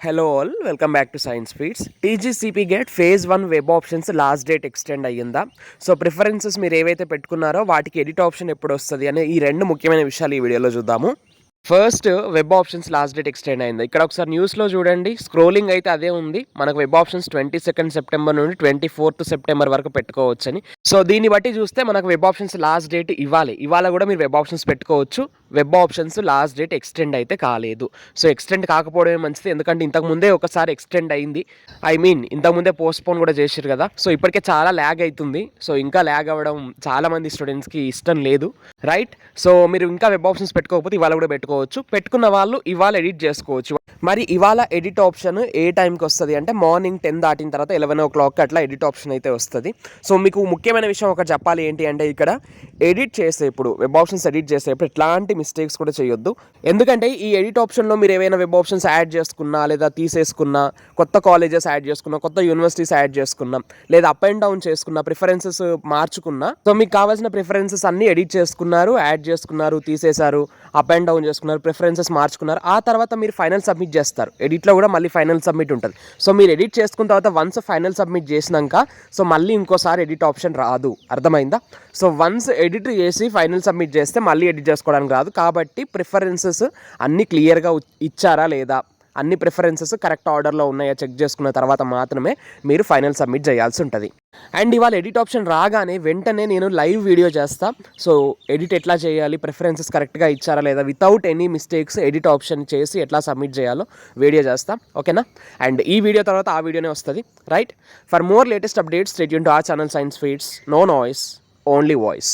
Hello all welcome back to science feeds TGCP GET phase one web options last date extend అయ్యిందా? So preferences మీరు ఏవైతే పెట్టుకున్నారో వాటికి edit option ఎప్పుడు వస్తుంది అనే ఈ రెండు ముఖ్యమైన విషయాలు ఈ వీడియోలో చూద్దాము. First web options last date extend అయింది. ఇక్కడ ఒకసారి న్యూస్లో చూడండి. స్క్రోలింగ్ అయితే అదే ఉంది. మనకు web options twenty second September నుండి ట్వంటీ ఫోర్త్ సెప్టెంబర్ వరకు పెట్టుకోవచ్చని. సో దీన్ని బట్టి చూస్తే మనకు వెబ్ ఆప్షన్స్ లాస్ట్ డేట్ ఇవ్వాలి. ఇవాళ కూడా మీరు వెబ్ ఆప్షన్స్ పెట్టుకోవచ్చు. Web options last date extend అయితే కాలేదు. సో ఎక్స్టెండ్ కాకపోవడమే మంచిది. ఎందుకంటే ఇంతకు ముందే ఒకసారి ఎక్స్టెండ్ అయింది. ఐ మీన్ ఇంతకుముందే పోస్ట్పోన్ కూడా చేశారు కదా. సో ఇప్పటికే చాలా ల్యాగ్ అవుతుంది సో ఇంకా ల్యాగ్ అవ్వడం చాలా మంది స్టూడెంట్స్కి ఇష్టం లేదు. రైట్ సో మీరు ఇంకా వెబ్ ఆప్షన్స్ పెట్టుకోకపోతే ఇవాళ కూడా పెట్టుకోవచ్చు. పెట్టుకున్న వాళ్ళు ఇవాళ ఎడిట్ చేసుకోవచ్చు. మరి ఇవాళ ఎడిట్ ఆప్షన్ ఏ టైంకి వస్తుంది అంటే మార్నింగ్ టెన్ దాటిన తర్వాత ఎలెవెన్ ఓ క్లాక్ అట్లా ఎడిట్ ఆప్షన్ అయితే వస్తుంది. సో మీకు ముఖ్యమైన విషయం ఒకటి చెప్పాలి ఏంటి అంటే ఇక్కడ ఎడిట్ చేసేప్పుడు వెబ్ ఆప్షన్స్ ఎడిట్ చేసేప్పుడు ఎట్లాంటి మిస్టేక్స్ కూడా చేయొద్దు. ఎందుకంటే ఈ ఎడిట్ ఆప్షన్లో మీరు ఏవైనా వెబ్ ఆప్షన్స్ యాడ్ చేసుకున్నా లేదా తీసేసుకున్నా కొత్త కాలేజెస్ యాడ్ చేసుకున్నా కొత్త యూనివర్సిటీస్ యాడ్ చేసుకున్నా లేదా అప్ అండ్ డౌన్ చేసుకున్నా ప్రిఫరెన్సెస్ మార్చుకున్నా సో మీకు కావాల్సిన ప్రిఫరెన్సెస్ అన్నీ ఎడిట్ చేసుకున్నారు యాడ్ చేసుకున్నారు తీసేశారు అప్ అండ్ డౌన్ చేసుకున్నారు ప్రిఫరెన్సెస్ మార్చుకున్నారు. ఆ తర్వాత మీరు ఫైనల్ సబ్మిట్ చేస్తారు. ఎడిట్లో కూడా మళ్ళీ ఫైనల్ సబ్మిట్ ఉంటుంది. సో మీరు ఎడిట్ చేసుకున్న తర్వాత వన్స్ ఫైనల్ సబ్మిట్ చేసినాక సో మళ్ళీ ఇంకోసారి ఎడిట్ ఆప్షన్ రాదు. అర్థమైందా? సో వన్స్ ఎడిట్ చేసి ఫైనల్ సబ్మిట్ చేస్తే మళ్ళీ ఎడిట్ చేసుకోవడానికి రాదు. కాబట్టి ప్రిఫరెన్సెస్ అన్నీ క్లియర్గా ఇచ్చారా లేదా? అన్ని ప్రిఫరెన్సెస్ కరెక్ట్ ఆర్డర్లో ఉన్నాయా చెక్ చేసుకున్న తర్వాత మాత్రమే మీరు ఫైనల్ సబ్మిట్ చేయాల్సి ఉంటుంది. అండ్ ఇవాళ ఎడిట్ ఆప్షన్ రాగానే వెంటనే నేను లైవ్ వీడియో చేస్తా. సో ఎడిట్ ఎట్లా చేయాలి? ప్రిఫరెన్సెస్ కరెక్ట్గా ఇచ్చారా లేదా? Without any mistakes edit option చేసి ఎట్లా సబ్మిట్ చేయాలో వీడియో చేస్తా. ఓకేనా అండ్ ఈ వీడియో తర్వాత ఆ వీడియోనే వస్తుంది. Right for more latest updates రెడ్యూన్ Yoon to our channel science feeds no noise only voice